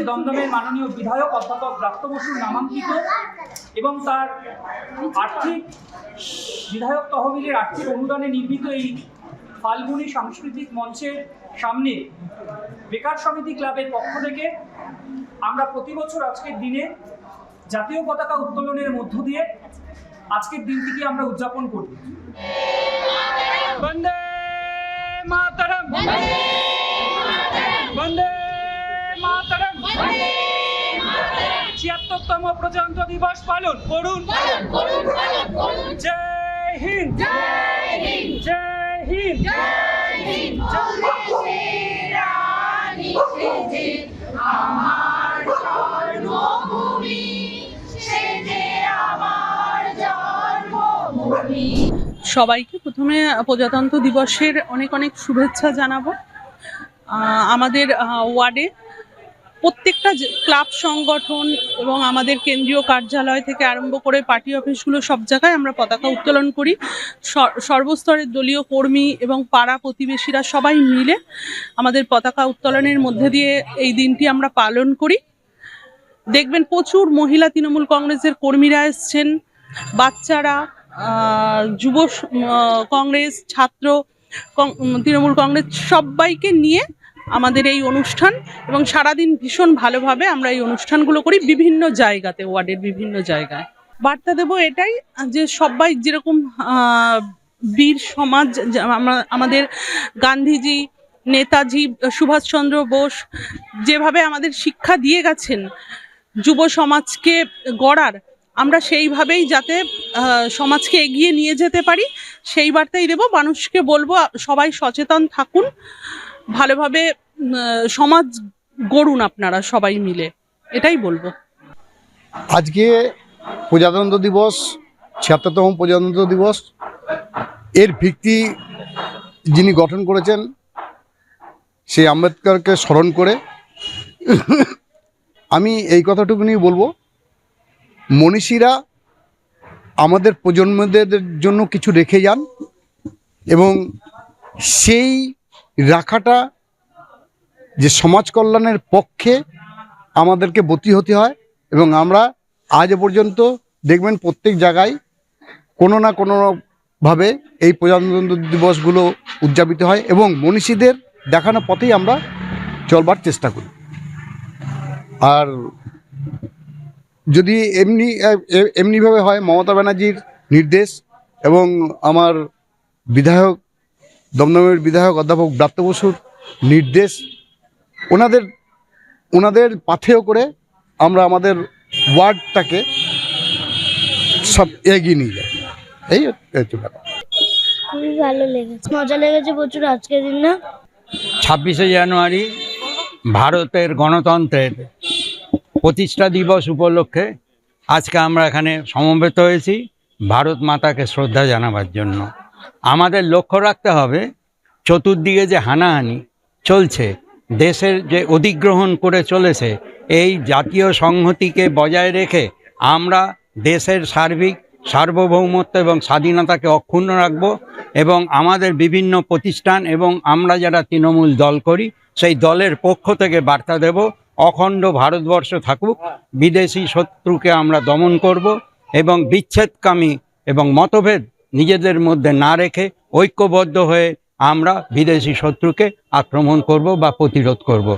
দমদমের মাননীয় বিধায়ক অধ্যাপক ব্রাত্য বসুর নামাঙ্কিত এবং তার আর্থিক বিধায়ক তহবিলের আর্থিক অনুদানে নির্মিত এই ফাল্গুনী সাংস্কৃতিক মঞ্চের সামনে বেকার সমিতি ক্লাবের পক্ষ থেকে আমরা প্রতি বছর আজকের দিনে জাতীয় পতাকা উত্তোলনের মধ্য দিয়ে আজকের দিনটিকে আমরা উদযাপন করি। বন্দে মাতরম। ছিয়াত্তরতম প্রজাতন্ত্র দিবস পালন করুন। জয় হিন্দ। জয় হিন্দ। সবাইকে প্রথমে প্রজাতন্ত্র দিবসের অনেক অনেক শুভেচ্ছা জানাব। আমাদের ওয়ার্ডে প্রত্যেকটা ক্লাব সংগঠন এবং আমাদের কেন্দ্রীয় কার্যালয় থেকে আরম্ভ করে পার্টি অফিসগুলো সব জায়গায় আমরা পতাকা উত্তোলন করি। সর- সর্বস্তরের দলীয় কর্মী এবং পাড়া প্রতিবেশীরা সবাই মিলে আমাদের পতাকা উত্তোলনের মধ্যে দিয়ে এই দিনটি আমরা পালন করি। দেখবেন প্রচুর মহিলা তৃণমূল কংগ্রেসের কর্মীরা এসছেন। বাচ্চারা যুব কংগ্রেস, ছাত্র তৃণমূল কংগ্রেস সবাইকে নিয়ে আমাদের এই অনুষ্ঠান এবং সারাদিন ভীষণ ভালোভাবে আমরা এই অনুষ্ঠানগুলো করি বিভিন্ন জায়গাতে, ওয়ার্ডের বিভিন্ন জায়গায়। বার্তা দেব এটাই যে সবাই যেরকম বীর সমাজ আমরা- আমাদের গান্ধীজি, নেতাজি, সুভাষচন্দ্র বোস যেভাবে আমাদের শিক্ষা দিয়ে গেছেন, যুব সমাজকে গড়ার আমরা সেইভাবেই যাতে সমাজকে এগিয়ে নিয়ে যেতে পারি, সেই বার্তাই দেব। মানুষকে বলব, সবাই সচেতন থাকুন। ভালোভাবে সমাজ গড়ুন আপনারা সবাই মিলে। এটাই বলব। আজকে প্রজাতন্ত্র দিবস, ছিয়াত্তরতম প্রজাতন্ত্র দিবস, এর ভিত্তি যিনি গঠন করেছেন, সেই আম্বেদকরকে স্মরণ করে আমি এই কথাটুকুনি বলব। মনীষীরা আমাদের প্রজন্মদের জন্য কিছু রেখে যান এবং সেই রাখাটা যে সমাজ কল্যাণের পক্ষে আমাদেরকে বতি হতে হয় এবং আমরা আজ পর্যন্ত দেখবেন প্রত্যেক জায়গায় কোনো না কোনো ভাবে এই প্রজাতন্ত্র দিবসগুলো উদযাপিত হয় এবং মনীষীদের দেখানো পথেই আমরা চলবার চেষ্টা করি। আর যদি এমনি এমনিভাবে হয় মমতা ব্যানার্জির নির্দেশ এবং আমার বিধায়ক দমদমের বিধায়ক অধ্যাপক ব্রাত্য বসুর নির্দেশ ওনাদের ওনাদের পাথেয় করে আমরা আমাদের ওয়ার্ডটাকে সব এগিয়ে নিয়ে যাই। এই হচ্ছে ব্যাপার। খুবই ভালো লেগেছে। মজা লেগেছে প্রচুর আজকের দিন না? ছাব্বিশে জানুয়ারি ভারতের গণতন্ত্রের প্রতিষ্ঠা দিবস উপলক্ষে আজকে আমরা এখানে সমবেত হয়েছি। ভারত মাতাকে শ্রদ্ধা জানাবার জন্য। আমাদের লক্ষ্য রাখতে হবে, চতুর্দিকে যে হানাহানি চলছে, দেশের যে অধিগ্রহণ করে চলেছে, এই জাতীয় সংহতিকে বজায় রেখে আমরা দেশের সার্বিক, সার্বভৌমত্ব এবং স্বাধীনতাকে অক্ষুণ্ণ রাখব এবং আমাদের বিভিন্ন প্রতিষ্ঠান এবং আমরা যারা তৃণমূল দল করি, সেই দলের পক্ষ থেকে বার্তা দেব অখণ্ড ভারতবর্ষ থাকুক, বিদেশি শত্রুকে আমরা দমন করব এবং বিচ্ছেদকামী এবং মতভেদ নিজেদের মধ্যে না রেখে ঐক্যবদ্ধ হয়ে আমরা বিদেশি শত্রুকে আক্রমণ করব বা প্রতিরোধ করব।